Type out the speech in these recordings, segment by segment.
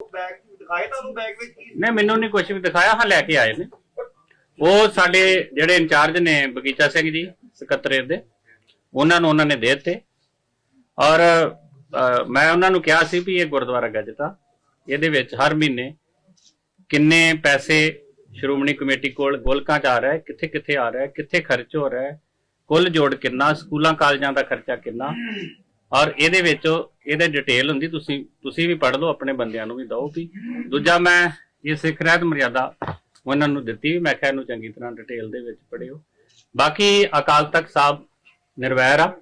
Bag ਦਿਖਾਏ ਤੁਹਾਨੂੰ bag ਵਿੱਚ ਕੀ ਨਹੀਂ ਮੈਨੂੰ ਨਹੀਂ ਕੁਝ ਵੀ ਦਿਖਾਇਆ ਹਾਂ ਲੈ ਕੇ ਆਏ ਨੇ। ਉਹ ਸਾਡੇ ਜਿਹੜੇ ਇੰਚਾਰਜ ਨੇ ਬਗੀਚਾ ਸਿੰਘ ਜੀ ਸਕੱਤਰੇਤ ਦੇ ਉਹਨਾਂ ਨੂੰ ਉਹਨਾਂ ਨੇ ਦੇ ਦਿੱਤੇ। ਔਰ ਅ, ਮੈਂ ਉਹਨਾਂ ਨੂੰ ਕਿਹਾ ਸੀ ਵੀ ਇਹ ਗੁਰਦੁਆਰਾ ਗੱਜਟ ਇਹਦੇ ਵਿੱਚ ਹਰ ਮਹੀਨੇ ਕਿੰਨੇ ਪੈਸੇ ਸ਼੍ਰੋਮਣੀ ਕਮੇਟੀ ਕੋਲ ਗੋਲਕਾਂ ਚ ਆ ਰਿਹਾ ਹੈ ਕਿੱਥੇ ਕਿੱਥੇ ਆ ਰਿਹਾ ਹੈ ਕਿੱਥੇ ਖਰਚ ਹੋ ਰਿਹਾ ਹੈ ਕੁੱਲ ਜੋੜ ਕਿੰਨਾ ਸਕੂਲਾਂ ਕਾਲਜਾਂ ਦਾ ਖਰਚਾ ਕਿੰਨਾ। ਔਰ ਇਹਦੇ ਵਿੱਚ ਇਹਦੇ ਡਿਟੇਲ ਹੁੰਦੀ, ਤੁਸੀਂ ਤੁਸੀਂ ਵੀ ਪੜ੍ਹ ਲਓ, ਆਪਣੇ ਬੰਦਿਆਂ ਨੂੰ ਵੀ ਦਿਓ ਵੀ ਦੂਜਾ ਮੈਂ ਇਹ ਸਿੱਖ ਰਹਿਤ ਮਰਿਆਦਾ, ਉਹਨਾਂ ਨੂੰ ਦਿੱਤੀ ਮੈਂ ਕਿਹਾ ਇਹਨੂੰ ਚੰਗੀ ਤਰ੍ਹਾਂ ਡਿਟੇਲ ਦੇ ਵਿੱਚ ਪੜ੍ਹਿਓ। ਬਾਕੀ ਅਕਾਲ ਤਖਤ ਸਾਹਿਬ ਨਿਰਵੈਰ ਆ,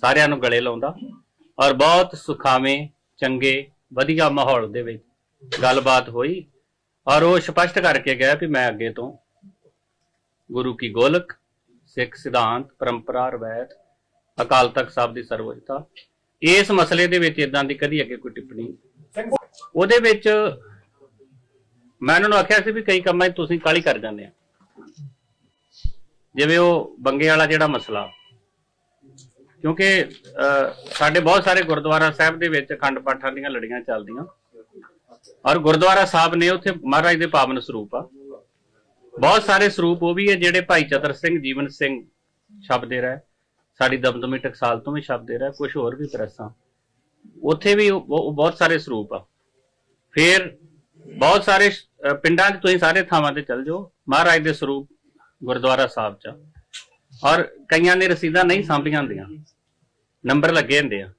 ਸਾਰਿਆਂ ਨੂੰ ਗਲੇ ਲਾਉਂਦਾ ਔਰ ਬਹੁਤ ਸੁਖਾਵੇਂ, ਚੰਗੇ, ਵਧੀਆ ਮਾਹੌਲ ਦੇ ਵਿੱਚ ਗੱਲਬਾਤ ਹੋਈ ਔਰ ਉਹ ਸਪਸ਼ਟ ਕਰਕੇ ਗਿਆ ਕਿ ਮੈਂ ਅੱਗੇ ਤੋਂ ਗੁਰੂ ਕੀ ਗੋਲਕ, ਸਿੱਖ ਸਿਧਾਂਤ, ਪਰੰਪਰਾ, ਰਵਾਇਤ, ਅਕਾਲ ਤਖਤ ਸਾਹਿਬ ਦੀ ਸਰਵਉੱਚਤਾ ਇਸ ਮਸਲੇ ਦੇ ਵਿੱਚ ਇਦਾਂ ਦੀ ਕਦੀ ਅੱਗੇ ਕੋਈ ਟਿੱਪਣੀ। ਉਹਦੇ ਵਿੱਚ ਮੈਂ ਉਹਨਾਂ ਨੂੰ ਆਖਿਆ ਸੀ ਵੀ ਕਈ ਕੰਮਾਂ 'ਚ ਤੁਸੀਂ ਕਾਲੀ ਕਰ ਜਾਂਦੇ ਆ। ਜਿਵੇਂ ਉਹ ਬੰਗੇ ਵਾਲਾ ਜਿਹੜਾ ਮਸਲਾ। ਕਿਉਂਕਿ ਸਾਡੇ ਬਹੁਤ ਸਾਰੇ ਗੁਰਦੁਆਰਾ ਸਾਹਿਬ ਦੇ ਵਿੱਚ ਅਖੰਡ ਪਾਠਾਂ ਦੀਆਂ ਲੜੀਆਂ ਚੱਲਦੀਆਂ। ਔਰ ਗੁਰਦੁਆਰਾ ਸਾਹਿਬ ਨੇ ਉੱਥੇ ਮਹਾਰਾਜ ਦੇ ਪਾਵਨ ਸਰੂਪ ਆ। ਬਹੁਤ ਸਾਰੇ ਸਰੂਪ ਉਹ ਵੀ ਹੈ ਜਿਹੜੇ ਭਾਈ ਚਤਰ ਸਿੰਘ ਜੀਵਨ ਸਿੰਘ ਛਪਦੇ ਰਹੇ। ਸਾਡੀ ਦਮਦਮੀ ਟਕਸਾਲ ਤੋਂ ਵੀ ਛੱਡ ਦੇ ਰਿਹਾ ਕੁਝ ਹੋਰ ਵੀ ਪ੍ਰੈਸਾਂ। ਉੱਥੇ ਵੀ ਬਹੁਤ ਸਾਰੇ ਸਰੂਪ ਆ। ਫਿਰ ਬਹੁਤ ਸਾਰੇ ਪਿੰਡਾਂ 'ਚ ਤੁਸੀਂ ਸਾਰੇ ਥਾਵਾਂ ਤੇ ਚੱਲ ਜਾਓ, ਮਹਾਰਾਜ ਦੇ ਸਰੂਪ ਗੁਰਦੁਆਰਾ ਸਾਹਿਬ 'ਚ। ਔਰ ਕਈਆਂ ਨੇ ਰਸੀਦਾਂ ਨਹੀਂ ਸਾਂਭੀਆਂ ਹੁੰਦੀਆਂ। ਨੰਬਰ ਲੱਗੇ ਹੁੰਦੇ ਆ।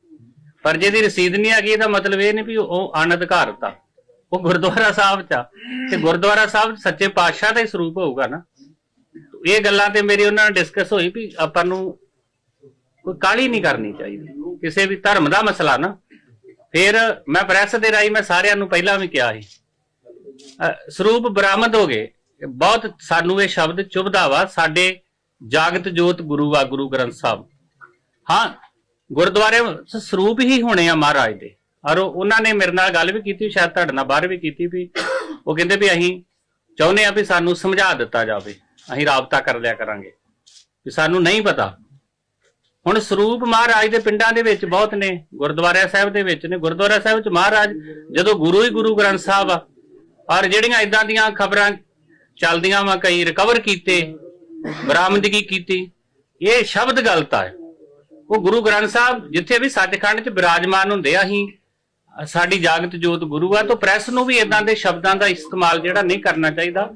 ਪਰ ਜਿਹਦੀ ਰਸੀਦ ਨਹੀਂ ਗਈ ਇਹਦਾ ਮਤਲਬ ਇਹ ਨਹੀਂ ਵੀ ਉਹ ਅਨਧਿਕਾਰਤ ਆ ਉਹ ਗੁਰਦੁਆਰਾ ਸਾਹਿਬ 'ਚ ਆ। ਤੇ ਗੁਰਦੁਆਰਾ ਸਾਹਿਬ ਸੱਚੇ ਪਾਤਸ਼ਾਹ ਦਾ ਹੀ ਸਰੂਪ ਹੋਊਗਾ ਨਾ। ਇਹ ਗੱਲਾਂ ਤੇ ਮੇਰੀ ਉਹਨਾਂ ਨਾਲ ਡਿਸਕਸ ਹੋਈ ਵੀ ਆਪਾਂ ਨੂੰ ਕੋਈ ਕਾਲੀ ਨਹੀਂ ਕਰਨੀ ਚਾਹੀਦੀ। ਕਿਸੇ ਵੀ ਧਰਮ ਦਾ ਮਸਲਾ ਨਾ। ਫਿਰ ਮੈਂ ਪ੍ਰੈਸ ਦੇ ਰਾਹੀਂ ਮੈਂ ਸਾਰਿਆਂ ਨੂੰ ਪਹਿਲਾਂ ਵੀ ਕਿਹਾ ਸੀ। ਸਰੂਪ ਬਰਾਮਦ ਹੋ ਗਏ। ਬਹੁਤ ਸਾਨੂੰ ਇਹ ਸ਼ਬਦ ਚੁਭਦਾ ਵਾ। ਸਾਡੇ ਜਾਗਤ ਜੋਤ ਗੁਰੂ ਵਾ, ਗੁਰੂ ਗ੍ਰੰਥ ਸਾਹਿਬ। ਹਾਂ, ਗੁਰਦੁਆਰੇ ਸਰੂਪ ਹੀ ਹੋਣੇ ਆ ਮਹਾਰਾਜ ਦੇ। ਔਰ ਉਹਨਾਂ ਨੇ ਮੇਰੇ ਨਾਲ ਗੱਲ ਵੀ ਕੀਤੀ, ਸ਼ਾਇਦ ਤੁਹਾਡੇ ਨਾਲ ਬਾਹਰ ਵੀ ਕੀਤੀ ਵੀ। ਉਹ ਕਹਿੰਦੇ ਵੀ ਅਸੀਂ ਚਾਹੁੰਦੇ ਆ ਵੀ ਸਾਨੂੰ ਸਮਝਾ ਦਿੱਤਾ ਜਾਵੇ। ਅਸੀਂ ਰਾਬਤਾ ਕਰ ਲਿਆ ਕਰਾਂਗੇ। ਵੀ ਸਾਨੂੰ ਨਹੀਂ ਪਤਾ। ਹੁਣ ਸਰੂਪ ਮਹਾਰਾਜ ਦੇ ਪਿੰਡਾਂ ਦੇ ਵਿੱਚ ਬਹੁਤ ਨੇ, ਗੁਰਦੁਆਰਾ ਸਾਹਿਬ ਦੇ ਵਿੱਚ ਨੇ। ਗੁਰਦੁਆਰਾ ਸਾਹਿਬ ਚ ਮਹਾਰਾਜ ਜਦੋਂ ਗੁਰੂ ਹੀ ਗੁਰੂ ਗ੍ਰੰਥ ਸਾਹਿਬ ਆ, ਔਰ ਜਿਹੜੀਆਂ ਇਦਾਂ ਦੀਆਂ ਖਬਰਾਂ ਚੱਲਦੀਆਂ ਵਾ, ਕਈ ਰਿਕਵਰ ਕੀਤੇ, ਬਰਾਮਦਗੀ ਕੀਤੀ, ਇਹ ਸ਼ਬਦ ਗਲਤ ਆ। ਉਹ ਗੁਰੂ ਗ੍ਰੰਥ ਸਾਹਿਬ ਜਿੱਥੇ ਵੀ ਸੱਚਖੰਡ ਚ ਬਿਰਾਜਮਾਨ ਹੁੰਦੇ ਆ ਹੀ ਸਾਡੀ ਜਾਗਤ ਜੋਤ ਗੁਰੂ ਆ ਤਾਂ ਪ੍ਰੈਸ ਨੂੰ ਵੀ ਇਦਾਂ ਦੇ ਸ਼ਬਦਾਂ ਦਾ ਇਸਤੇਮਾਲ ਜਿਹੜਾ ਨਹੀਂ ਕਰਨਾ ਚਾਹੀਦਾ।